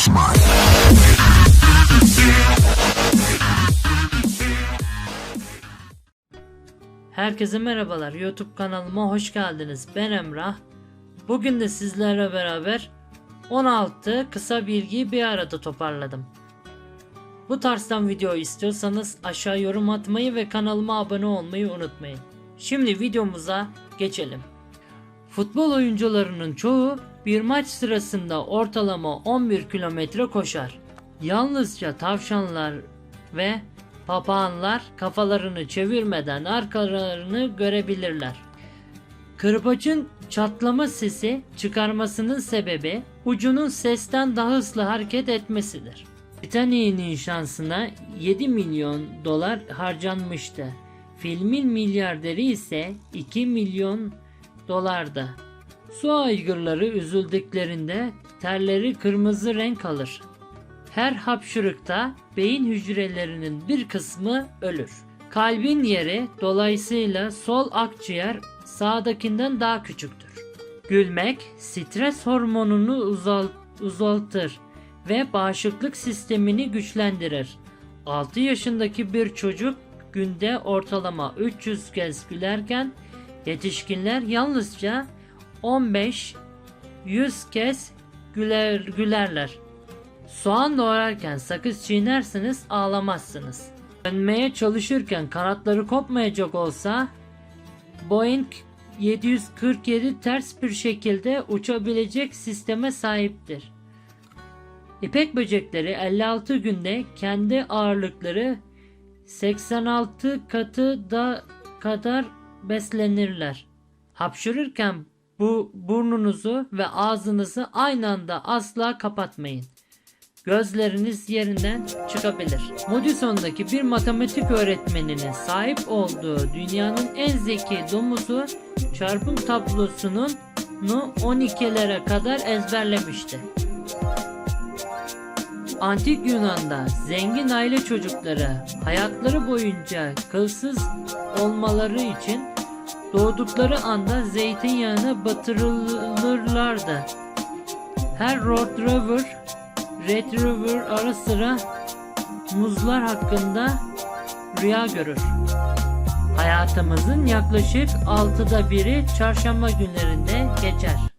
Başman. Herkese merhabalar. YouTube kanalıma hoş geldiniz. Ben Emrah. Bugün de sizlerle beraber 16 kısa bilgiyi bir arada toparladım. Bu tarzdan video istiyorsanız aşağı yorum atmayı ve kanalıma abone olmayı unutmayın. Şimdi videomuza geçelim. Futbol oyuncularının çoğu bir maç sırasında ortalama 11 kilometre koşar. Yalnızca tavşanlar ve papağanlar kafalarını çevirmeden arkalarını görebilirler. Kırbaçın çatlama sesi çıkarmasının sebebi ucunun sesten daha hızlı hareket etmesidir. Titanic'in şansına 7 milyon dolar harcanmıştı. Filmin milyarderi ise 2 milyon dolardı. Su aygırları üzüldüklerinde terleri kırmızı renk alır. Her hapşırıkta beyin hücrelerinin bir kısmı ölür. Kalbin yeri dolayısıyla sol akciğer sağdakinden daha küçüktür. Gülmek stres hormonunu uzalt, uzaltır ve bağışıklık sistemini güçlendirir. 6 yaşındaki bir çocuk günde ortalama 300 kez gülerken yetişkinler yalnızca 15 100 kez güler, gülerler. Soğan doğrarken sakız çiğnerseniz ağlamazsınız. Dönmeye çalışırken kanatları kopmayacak olsa Boeing 747 ters bir şekilde uçabilecek sisteme sahiptir. İpek böcekleri 56 günde kendi ağırlıkları 86 katı da kadar beslenirler. Hapşırırken bu burnunuzu ve ağzınızı aynı anda asla kapatmayın. Gözleriniz yerinden çıkabilir. Madison'daki bir matematik öğretmeninin sahip olduğu dünyanın en zeki domuzu çarpım tablosunun 12'lere kadar ezberlemişti. Antik Yunan'da zengin aile çocukları hayatları boyunca kılsız olmaları için doğdukları anda zeytinyağına batırılırlardı. Her Red River ara sıra muzlar hakkında rüya görür. Hayatımızın yaklaşık altıda biri çarşamba günlerinde geçer.